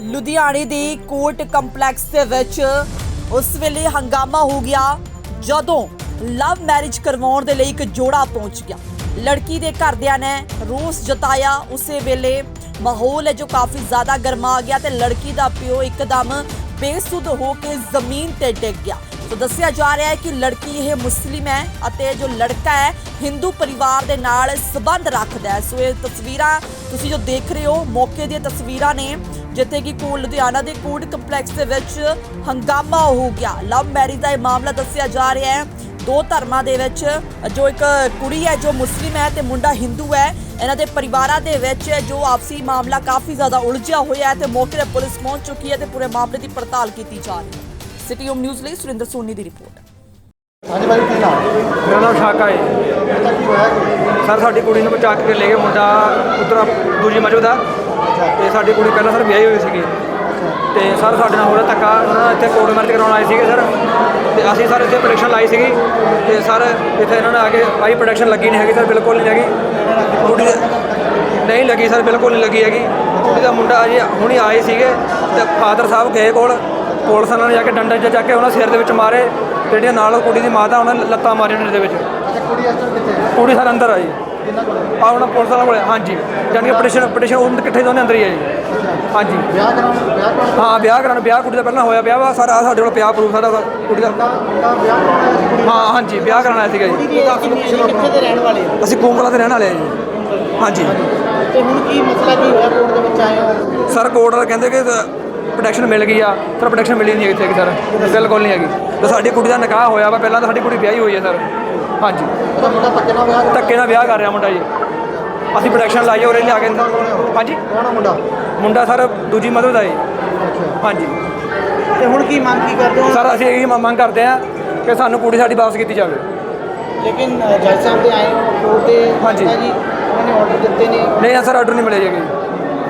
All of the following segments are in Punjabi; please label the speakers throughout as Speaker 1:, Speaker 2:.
Speaker 1: ਲੁਧਿਆਣੇ ਦੇ ਕੋਰਟ ਕੰਪਲੈਕਸ ਦੇ ਵਿੱਚ ਉਸ ਵੇਲੇ ਹੰਗਾਮਾ ਹੋ ਗਿਆ ਜਦੋਂ ਲਵ ਮੈਰਿਜ ਕਰਵਾਉਣ ਦੇ ਲਈ ਇੱਕ ਜੋੜਾ ਪਹੁੰਚ ਗਿਆ। ਲੜਕੀ ਦੇ ਘਰਦਿਆਂ ਨੇ ਰੋਸ ਜਤਾਇਆ। ਉਸੇ ਵੇਲੇ ਮਾਹੌਲ ਹੈ ਜੋ ਕਾਫੀ ਜ਼ਿਆਦਾ ਗਰਮਾ ਗਿਆ ਤੇ ਲੜਕੀ ਦਾ ਪਿਓ ਇੱਕਦਮ ਬੇਸੁੱਧ ਹੋ ਕੇ ਜ਼ਮੀਨ ਤੇ ਡਿੱਗ ਗਿਆ। ਸੋ ਦੱਸਿਆ ਜਾ ਰਿਹਾ ਹੈ ਕਿ ਲੜਕੀ ਇਹ ਮੁਸਲਿਮ ਹੈ ਅਤੇ ਜੋ ਲੜਕਾ ਹੈ, ਹਿੰਦੂ ਪਰਿਵਾਰ ਦੇ ਨਾਲ ਸਬੰਧ ਰੱਖਦਾ ਹੈ। ਸੋ ਇਹ ਤਸਵੀਰਾਂ ਤੁਸੀਂ ਜੋ ਦੇਖ ਰਹੇ ਹੋ, ਮੌਕੇ ਦੀਆਂ ਤਸਵੀਰਾਂ ਨੇ, ਜਿੱਥੇ ਕਿ ਕੋਲ ਲੁਧਿਆਣਾ ਦੇ ਕੋਰਟ ਕੰਪਲੈਕਸ ਦੇ ਵਿੱਚ ਹੰਗਾਮਾ ਹੋ ਗਿਆ। ਲਵ ਮੈਰਿਜ ਦਾ ਇਹ ਮਾਮਲਾ ਦੱਸਿਆ ਜਾ ਰਿਹਾ ਹੈ। ਦੋ ਧਰਮਾਂ ਦੇ ਵਿੱਚ ਜੋ ਇੱਕ ਕੁੜੀ ਹੈ ਜੋ ਮੁਸਲਿਮ ਹੈ ਤੇ ਮੁੰਡਾ ਹਿੰਦੂ ਹੈ ਇਹਨਾਂ ਦੇ ਪਰਿਵਾਰਾਂ ਦੇ ਵਿੱਚ ਜੋ ਆਪਸੀ ਮਾਮਲਾ ਕਾਫੀ ਜ਼ਿਆਦਾ ਉਲਝਿਆ ਹੋਇਆ ਹੈ ਤੇ ਮੌਕੇ ਤੇ ਪੁਲਿਸ ਪਹੁੰਚ ਚੁੱਕੀ ਹੈ ਤੇ ਪੂਰੇ ਮਾਮਲੇ ਦੀ ਪੜਤਾਲ ਕੀਤੀ ਜਾ ਰਹੀ ਹੈ। ਸਿਟੀ ਹੋਮ ਨਿਊਜ਼ ਲਈ ਸੁਰਿੰਦਰ ਸੋਨੀ ਦੀ ਰਿਪੋਰਟ।
Speaker 2: ਹਾਂਜੀ ਭਾਈ ਕੀ ਨਾਮ?
Speaker 3: ਮੇਰਾ ਨਾਮ ਸ਼ਾਕਾ ਹੈ।
Speaker 2: ਅੱਛਾ ਕੀ ਹੋਇਆ ਕਿ?
Speaker 3: ਸਰ ਸਾਡੀ ਕੁੜੀ ਨੂੰ ਬਚਾ ਕੇ ਲੈ ਗਏ ਮੁੰਡਾ ਉਧਰ ਦੂਜੀ ਮਜੂ ਦਾ ਤੇ ਸਾਡੀ ਕੁੜੀ ਪਹਿਲਾਂ ਸਰ ਵਿਆਹੀ ਹੋਈ ਸੀਗੀ। ਤੇ ਸਰ ਸਾਡੇ ਨਾਲ ਹੋ ਰਿਹਾ ਧੱਕਾ ਉਹਨਾਂ ਨੇ ਇੱਥੇ ਕੋਰਟ ਮੈਰਿਜ ਕਰਾਉਣ ਆਏ ਸੀਗੇ ਸਰ। ਤੇ ਅਸੀਂ ਸਰ ਇੱਥੇ ਪ੍ਰੋਡਕਸ਼ਨ ਲਾਈ ਸੀਗੀ। ਤੇ ਸਰ ਇੱਥੇ ਇਹਨਾਂ ਨੇ ਆ ਕੇ ਭਾਈ ਪ੍ਰੋਡਕਸ਼ਨ ਲੱਗੀ ਨਹੀਂ ਹੈਗੀ ਸਰ ਬਿਲਕੁਲ ਨਹੀਂ ਲੱਗੀ। ਕੁੜੀ ਨਹੀਂ ਲੱਗੀ ਸਰ ਬਿਲਕੁਲ ਨਹੀਂ ਲੱਗੀ ਹੈਗੀ। ਕੁੜੀ ਦਾ ਮੁੰਡਾ ਅਜੇ ਹੁਣੀ ਆਏ ਸੀਗੇ। ਤੇ ਫਾਦਰ ਸਾਹਿਬ ਗਏ ਕੋਲ। ਪੁਲਿਸ ਨਾਲ ਜਾ ਕੇ ਡੰਡਾ ਚੱਕ ਕੇ ਉਹਨਾਂ ਸਿਰ ਦੇ ਵਿੱਚ ਮਾਰੇ। ਜਿਹੜੀਆਂ ਨਾਲ ਕੁੜੀ ਦੀ ਮਾਤਾ ਉਹਨਾਂ ਲੱਤਾਂ ਮਾਰੀਆਂ ਨੇ ਦੇ ਵਿੱਚ।
Speaker 2: ਕੁੜੀ ਟਾਈਮ ਕਿੱਥੇ ਹੈ?
Speaker 3: ਕੁੜੀ ਸਰ ਅੰਦਰ ਆ ਜੀ।
Speaker 2: ਕਿੰਨਾ ਕੋਲ
Speaker 3: ਆ ਹੁਣ ਪੁਲਿਸ ਵਾਲਾ ਕੋਲੇ ਹਾਂਜੀ। ਜਾਨੀ ਕਿ ਪਟੀਸ਼ਨ ਪਟੀਸ਼ਨ ਉਹ ਕਿੱਥੇ ਦੋਨੇ ਅੰਦਰ ਹੀ ਆ ਜੀ। ਹਾਂਜੀ।
Speaker 2: ਵਿਆਹ ਕਰਾਉਣ ਵਿਆਹ ਕਰਾਉਣ
Speaker 3: ਹਾਂ ਵਿਆਹ ਕਰਾਉਣ ਵਿਆਹ ਕੁੜੀ ਦਾ ਪਹਿਲਾਂ ਹੋਇਆ ਵਿਆਹ ਵਾ ਸਾਰਾ ਸਾਡੇ ਕੋਲ ਪਿਆ ਪ੍ਰੂਫ ਸਾਡਾ ਕੁੜੀ ਦਾ।
Speaker 2: ਵਿਆਹ ਕਰਾਉਣਾ ਹੈ ਕੁੜੀ
Speaker 3: ਹਾਂ ਹਾਂਜੀ ਵਿਆਹ ਕਰਾਉਣਾ ਸੀਗਾ ਜੀ।
Speaker 2: ਕਿੱਥੇ ਦੇ ਰਹਿਣ ਵਾਲੇ
Speaker 3: ਅਸੀਂ ਕੋਂਗਲਾ ਦੇ ਰਹਿਣ ਵਾਲੇ ਆ ਜੀ। ਹਾਂਜੀ।
Speaker 2: ਤੇ ਹੁਣ ਕੀ ਮਸਲਾ ਕੀ ਹੋਇਆ ਕੋਰਟ ਦੇ ਵਿੱਚ ਹੋ
Speaker 3: ਸਰ ਕੋਰਟ ਵਾਲੇ ਕਹਿੰਦੇ ਕਿ ਪ੍ਰੋਟੈਕਸ਼ਨ ਮਿਲ ਗਈ ਆ। ਸਰ ਪ੍ਰੋਟੈਕਸ਼ਨ ਮਿਲੀ ਨਹੀਂ ਇੱਥੇ ਸਰ। ਬਿਲਕੁਲ ਨਹੀਂ ਹੈਗੀ। ਤੇ ਸਾਡੀ ਕੁੜੀ ਦਾ ਨਿਕਾਹ ਹੋਇਆ ਵਾ ਪਹਿਲਾਂ ਤਾਂ ਸਾਡੀ ਕੁੜੀ ਵਿਆਹੀ ਹੋਈ ਹੈ ਸਰ। ਹਾਂਜੀ।
Speaker 2: ਉਹਦਾ ਮੁੰਡਾ ਧੱਕੇ ਨਾਲ ਵਿਆਹ
Speaker 3: ਧੱਕੇ ਨਾਲ ਵਿਆਹ ਕਰ ਰਿਹਾ ਮੁੰਡਾ ਜੀ। ਅਸੀਂ ਪ੍ਰੋਟੈਕਸ਼ਨ ਲਾਈ ਉਰੇ ਲਿਆ ਕੇ ਹਾਂਜੀ।
Speaker 2: ਕੌਣ ਆ ਮੁੰਡਾ?
Speaker 3: ਮੁੰਡਾ ਸਰ ਦੂਜੀ ਮਦਰ ਦਾ ਜੀ। ਹਾਂਜੀ।
Speaker 2: ਤੇ ਹੁਣ ਕੀ ਮੰਗ ਕੀ ਕਰਦੇ ਹੋ?
Speaker 3: ਸਰ ਅਸੀਂ ਇਹ ਮੰਗ ਕਰਦੇ ਹਾਂ ਕਿ ਸਾਨੂੰ ਕੁੜੀ ਸਾਡੀ ਵਾਪਸ ਕੀਤੀ ਜਾਵੇ।
Speaker 2: ਲੇਕਿਨ ਜੱਜ ਸਾਹਿਬ ਦੇ ਆਏ ਹੋ ਕੋਰਟ ਦੇ
Speaker 3: ਹਾਂਜੀ।
Speaker 2: ਜੀ ਉਹਨਾਂ ਨੇ ਆਰਡਰ ਦਿੱਤੇ ਨੇ।
Speaker 3: ਨਹੀਂ ਸਰ ਆਰਡਰ ਨਹੀਂ ਮਿਲੇ ਜਾਏਗੀ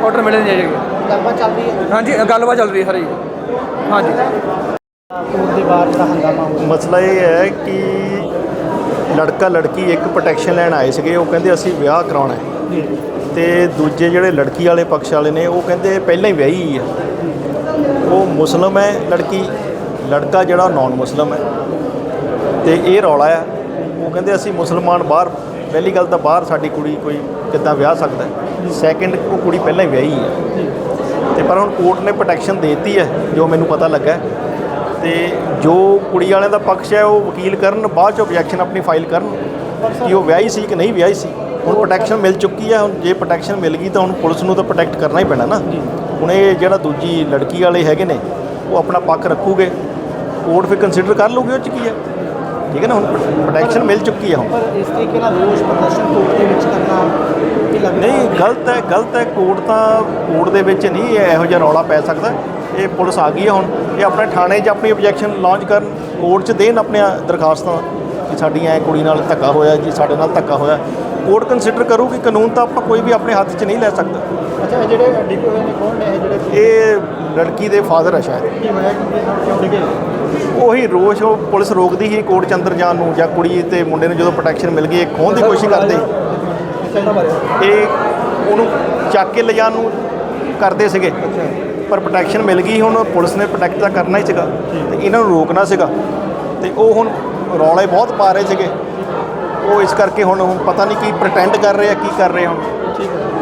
Speaker 3: ਆਰਡਰ ਮਿਲੇ ਨਹੀਂ ਜਾਏਗੀ
Speaker 2: ਗੱਲਬਾਤ ਚੱਲ ਰਹੀ ਹੈ?
Speaker 3: ਹਾਂਜੀ ਗੱਲਬਾਤ ਚੱਲ ਰਹੀ ਹੈ ਸਰ ਜੀ। ਹਾਂਜੀ।
Speaker 2: ਕੋਰਟ ਦੇ ਬਾਹਰ ਜਿਹੜਾ ਹੰਗਾਮਾ ਹੋ
Speaker 4: ਮਸਲਾ ਇਹ ਹੈ ਕਿ ਲੜਕਾ ਲੜਕੀ ਇੱਕ ਪ੍ਰੋਟੈਕਸ਼ਨ ਲੈਣ ਆਏ ਸੀਗੇ, ਉਹ ਕਹਿੰਦੇ ਅਸੀਂ ਵਿਆਹ ਕਰਾਉਣਾ ਹੈ। ਤੇ ਦੂਜੇ ਜਿਹੜੇ ਲੜਕੀ ਵਾਲੇ ਪਕਸ਼ ਵਾਲੇ ਨੇ, ਉਹ ਕਹਿੰਦੇ ਪਹਿਲਾਂ ਹੀ ਵਿਆਹੀ ਆ ਉਹ ਮੁਸਲਮ ਹੈ ਲੜਕੀ, ਲੜਕਾ ਜਿਹੜਾ ਨਾਨ ਮੁਸਲਮ ਹੈ। ਤੇ ਇਹ ਰੌਲਾ ਆ ਉਹ ਕਹਿੰਦੇ ਅਸੀਂ ਮੁਸਲਮਾਨ ਬਾਹਰ, ਪਹਿਲੀ ਗੱਲ ਤਾਂ ਬਾਹਰ ਸਾਡੀ ਕੁੜੀ ਕੋਈ ਕਿੱਦਾਂ ਵਿਆਹ ਸਕਦਾ ਸੈਕਿੰਡ ਉਹ ਕੁੜੀ ਪਹਿਲਾਂ ਹੀ ਵਿਆਹੀ ਹੈ। ਤੇ ਪਰ ਹੁਣ ਕੋਰਟ ਨੇ ਪ੍ਰੋਟੈਕਸ਼ਨ ਦੇਤੀ ਹੈ, ਜੋ ਮੈਨੂੰ ਪਤਾ ਲੱਗਾ ਤੇ ਜੋ ਕੁੜੀ ਵਾਲਿਆਂ ਦਾ ਪੱਖ ਹੈ ਉਹ ਵਕੀਲ ਕਰਨ ਬਾਅਦ ਚ ਆਬਜੈਕਸ਼ਨ ਆਪਣੀ ਫਾਈਲ ਕਰਨ ਕਿ ਉਹ ਵਿਆਹੀ ਸੀ ਕਿ ਨਹੀਂ ਵਿਆਹੀ ਸੀ। ਹੁਣ ਪ੍ਰੋਟੈਕਸ਼ਨ ਮਿਲ ਚੁੱਕੀ ਹੈ ਹੁਣ ਜੇ ਪ੍ਰੋਟੈਕਸ਼ਨ ਮਿਲ ਗਈ ਤਾਂ ਹੁਣ ਪੁਲਿਸ ਨੂੰ ਤਾਂ ਪ੍ਰੋਟੈਕਟ ਕਰਨਾ ਹੀ ਪੈਣਾ ਨਾ। ਹੁਣ ਇਹ ਜਿਹੜਾ ਦੂਜੀ ਲੜਕੀ ਵਾਲੇ ਹੈਗੇ ਨੇ ਉਹ ਆਪਣਾ ਪੱਖ ਰੱਖੂਗੇ। ਕੋਰਟ ਫਿਰ ਕੰਸੀਡਰ ਕਰ ਲੂਗੀ ਉਹ ਚ ਕੀ ਹੈ। ਠੀਕ ਹੈ ਨਾ ਹੁਣ ਪ੍ਰੋਟੈਕਸ਼ਨ ਮਿਲ ਚੁੱਕੀ ਹੈ ਹੁਣ।
Speaker 2: ਪਰ ਇਸ ਤਰੀਕੇ ਨਾਲ ਰੋਸ ਪ੍ਰਦਰਸ਼ਨ ਕੋਰਟ ਦੇ ਵਿੱਚ ਕਰਨਾ
Speaker 4: ਨਹੀਂ ਗਲਤ ਹੈ ਗਲਤ ਹੈ। ਕੋਰਟ ਤਾਂ ਕੋਰਟ ਦੇ ਵਿੱਚ ਨਹੀਂ ਇਹੋ ਜਿਹਾ ਰੌਲਾ ਪੈ ਸਕਦਾ। ਇਹ ਪੁਲਿਸ ਆ ਗਈ ਹੈ ਹੁਣ। ਇਹ ਆਪਣੇ ਥਾਣੇ 'ਚ ਆਪਣੀ ਆਬਜੈਕਸ਼ਨ ਲਾਂਚ ਕਰਨ ਕੋਰਟ 'ਚ ਦੇਣ ਆਪਣੀਆਂ ਦਰਖਾਸਤਾਂ ਕਿ ਸਾਡੀ ਐ ਕੁੜੀ ਨਾਲ ਧੱਕਾ ਹੋਇਆ ਜੀ ਸਾਡੇ ਨਾਲ ਧੱਕਾ ਹੋਇਆ। ਕੋਰਟ ਕੰਸੀਡਰ ਕਰੂਗੀ ਕਾਨੂੰਨ ਤਾਂ ਆਪਾਂ ਕੋਈ ਵੀ ਆਪਣੇ ਹੱਥ 'ਚ ਨਹੀਂ ਲੈ ਸਕਦਾ।
Speaker 2: ਅੱਛਾ ਇਹ ਜਿਹੜੇ ਡਿਪੋ ਨੇ ਕੌਣ ਨੇ? ਇਹ ਜਿਹੜੇ
Speaker 4: ਇਹ ਲੜਕੀ ਦੇ ਫਾਦਰ ਹੈ ਸ਼ਾਇਦ।
Speaker 2: ਕੀ ਕਿ
Speaker 4: ਉਹੀ ਰੋਸ਼ ਉਹ ਪੁਲਿਸ ਰੋਕਦੀ ਸੀ ਕੋਰਟ 'ਚ ਅੰਦਰ ਜਾਣ ਨੂੰ ਜਾਂ ਕੁੜੀ ਤੇ ਮੁੰਡੇ ਨੂੰ ਜਦੋਂ ਪ੍ਰੋਟੈਕਸ਼ਨ ਮਿਲ ਗਈ ਇਹ ਖੋਹਣ ਦੀ ਕੋਸ਼ਿਸ਼ ਕਰਦੇ। ਇਹ ਉਹਨੂੰ ਚੱਕ ਕੇ ਲਿਜਾਣ ਨੂੰ ਕਰਦੇ ਸੀਗੇ। ਪਰ ਪ੍ਰੋਟੈਕਸ਼ਨ ਮਿਲ ਗਈ, ਹੁਣ ਪੁਲਿਸ ਨੇ ਪ੍ਰੋਟੈਕਟ ਤਾਂ ਕਰਨਾ ਹੀ ਸੀਗਾ, ਤੇ ਇਹਨਾਂ ਨੂੰ ਰੋਕਣਾ ਸੀਗਾ। ਤੇ ਉਹ ਹੁਣ ਰੌਲੇ ਬਹੁਤ ਪਾ ਰਹੇ ਸੀਗੇ। ਉਹ ਇਸ ਕਰਕੇ ਹੁਣ ਹੁਣ ਪਤਾ ਨਹੀਂ ਕੀ ਪ੍ਰਟੈਂਡ ਕਰ ਰਹੇ ਆ, ਕੀ ਕਰ ਰਹੇ ਹੁਣ। ਠੀਕ ਹੈ।